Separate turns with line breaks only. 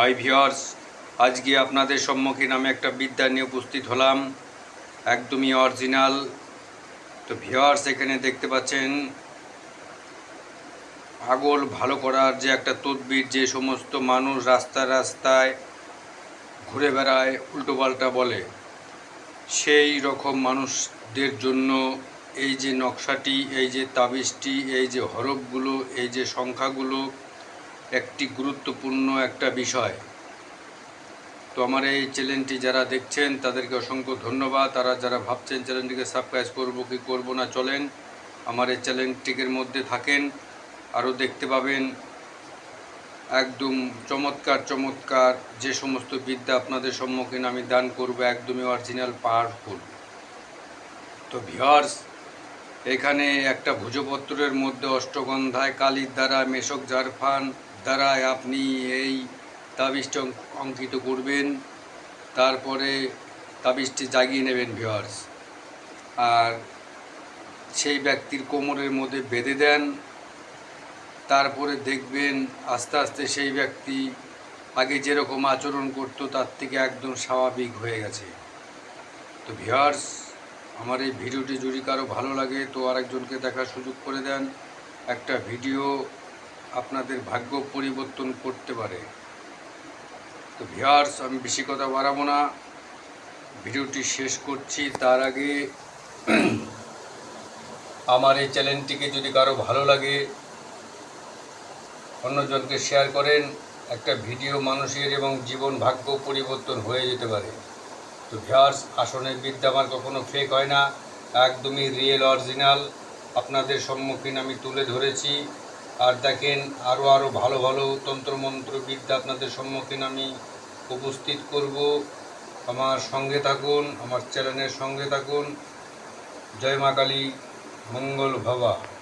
High viewers আজকে আপনাদের সম্মুখীন আমি একটা বিদ্যা নিয়ে উপস্থিত হলাম। একদমই অরিজিনাল তো ভিওর্স এখানে দেখতে পাচ্ছেন আগল ভালো করার যে একটা তদবির, যে সমস্ত মানুষ রাস্তায় রাস্তায় ঘুরে বেড়ায় উল্টোপাল্টা বলে। সেই রকম মানুষদের জন্য এই যে নকশাটি, এই যে তাবিজটি, এই যে হরফগুলো, এই যে সংখ্যাগুলো একটি গুরুত্বপূর্ণ একটা বিষয়। তো আমার এই চ্যানেলটি যারা দেখছেন, তাদেরকে অসংখ্য ধন্যবাদ। তারা যারা ভাবছেন চ্যানেলটিকে সাবস্ক্রাইব করব কি করব না, চলেন আমার এই চ্যানেলটির মধ্যে থাকেন। আরও দেখতে পাবেন একদম চমৎকার চমৎকার যে সমস্ত বিদ্যা আপনাদের সম্মুখীন আমি দান করব, একদমই অরিজিনাল পাওয়ারফুল তো ভিওর্স এখানে একটা ভুজপত্রের মধ্যে অষ্টগন্ধায় কালির দ্বারা মেশক জারফান দ্বারা আপনি এই তাবিজটা অঙ্ক- অঙ্কিত করবেন, তারপরে তাবিজটি জাগিয়ে নেবেন ভিওর্স আর সেই ব্যক্তির কোমরের মধ্যে বেঁধে দেন, তারপরে দেখবেন আস্তে আস্তে সেই ব্যক্তি আগে যেরকম আচরণ করতো, তার থেকে একদম স্বাভাবিক হয়ে গেছে। তো ভিওর্স আমার এই ভিডিওটি যদি কারও ভালো লাগে, তো আরেকজনকে দেখার সুযোগ করে দেন। একটা ভিডিও আপনাদের ভাগ্য পরিবর্তন করতে পারে। তো ভিওর্স আমি বেশি কথা বাড়াবো না। ভিডিওটি শেষ করছি। তার আগে আমার এই চ্যানেলটিকে যদি কারও ভালো লাগে, অন্যজনকে শেয়ার করেন। একটা ভিডিও মানুষের এবং জীবন ভাগ্য পরিবর্তন হয়ে যেতে পারে। তো ভিয়ার্স আসনের বিদ্যা আমার কখনো ফেক হয় না। একদমই রিয়েল অরিজিনাল আপনাদের সম্মুখীন আমি তুলে ধরেছি। আর দেখেন আরও আরও ভালো ভালো তন্ত্রমন্ত্র বিদ্যা আপনাদের সম্মুখীন আমি উপস্থিত করব। আমার সঙ্গে থাকুন, আমার চ্যানেলের সঙ্গে থাকুন। জয় মা কালী, মঙ্গল ভবা।